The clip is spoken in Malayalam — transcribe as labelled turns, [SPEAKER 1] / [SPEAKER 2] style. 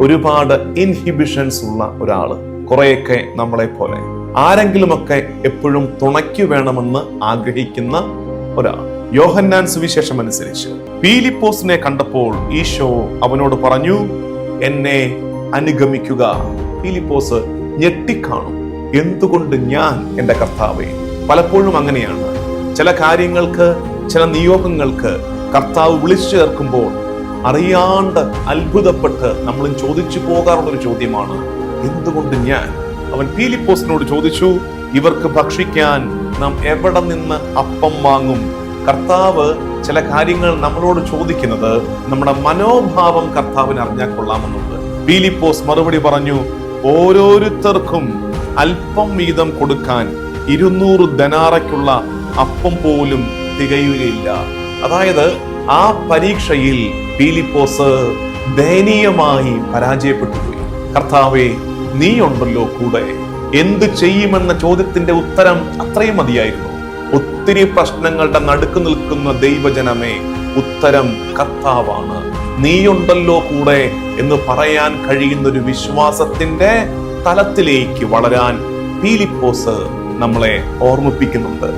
[SPEAKER 1] ഒരുപാട് ഇൻഹിബിഷൻസ് ഉള്ള ഒരാൾ കുറെയൊക്കെ നമ്മളെ പോലെ ആരെങ്കിലുമൊക്കെ എപ്പോഴും തുണയ്ക്കു വേണമെന്ന് ആഗ്രഹിക്കുന്ന ഒരാൾ. യോഹന്നാൻ സുവിശേഷം അനുസരിച്ച്. പീലിപ്പോസിനെ കണ്ടപ്പോൾ ഈശോ അവനോട് പറഞ്ഞു എന്നെ അനുഗമിക്കുക. പീലിപ്പോസ് ഞെട്ടിക്കാണും. എന്തുകൊണ്ട് ഞാൻ എന്റെ കർത്താവെ? പലപ്പോഴും അങ്ങനെയാണ്. ചില കാര്യങ്ങൾക്ക് ചില നിയോഗങ്ങൾക്ക് കർത്താവ് വിളിച്ചു ചേർക്കുമ്പോൾ അറിയാണ്ട് അത്ഭുതപ്പെട്ട് നമ്മളും ചോദിച്ചു പോകാറുള്ള ഒരു ചോദ്യമാണ്. എന്തുകൊണ്ട് ഞാൻ? അവൻ പീലിപ്പോസിനോട് ചോദിച്ചു ഇവർക്ക് ഭക്ഷിക്കാൻ നാം എവിടെ നിന്ന് അപ്പം വാങ്ങും? കർത്താവ് ചില കാര്യങ്ങൾ നമ്മളോട് ചോദിക്കുന്നത് നമ്മുടെ മനോഭാവം കർത്താവിന് അറിഞ്ഞാൽ കൊള്ളാമെന്നുണ്ട്. പീലിപ്പോസ് മറുപടി പറഞ്ഞു ഓരോരുത്തർക്കും അല്പം വീതം കൊടുക്കാൻ ഇരുന്നൂറ് ധനാറയ്ക്കുള്ള അപ്പം പോലും തികയുകയില്ല. അതായത് ആ പരീക്ഷയിൽ ഫിലിപ്പോസ് ദയനീയമായി പരാജയപ്പെട്ടു പോയി കർത്താവെ നീ ഉണ്ടല്ലോ കൂടെ. എന്ത് ചെയ്യുമെന്ന ചോദ്യത്തിന്റെ ഉത്തരം അത്രയും മതിയായിരുന്നു. ഒത്തിരി പ്രശ്നങ്ങളുടെ നടുക്ക് നിൽക്കുന്ന ദൈവജനമേ ഉത്തരം കർത്താവാണ്. നീയുണ്ടല്ലോ കൂടെ എന്ന് പറയാൻ കഴിയുന്ന ഒരു വിശ്വാസത്തിന്റെ തലത്തിലേക്ക് വളരാൻ പീലിപ്പോസ് നമ്മളെ ഓർമ്മിപ്പിക്കുന്നുണ്ട്.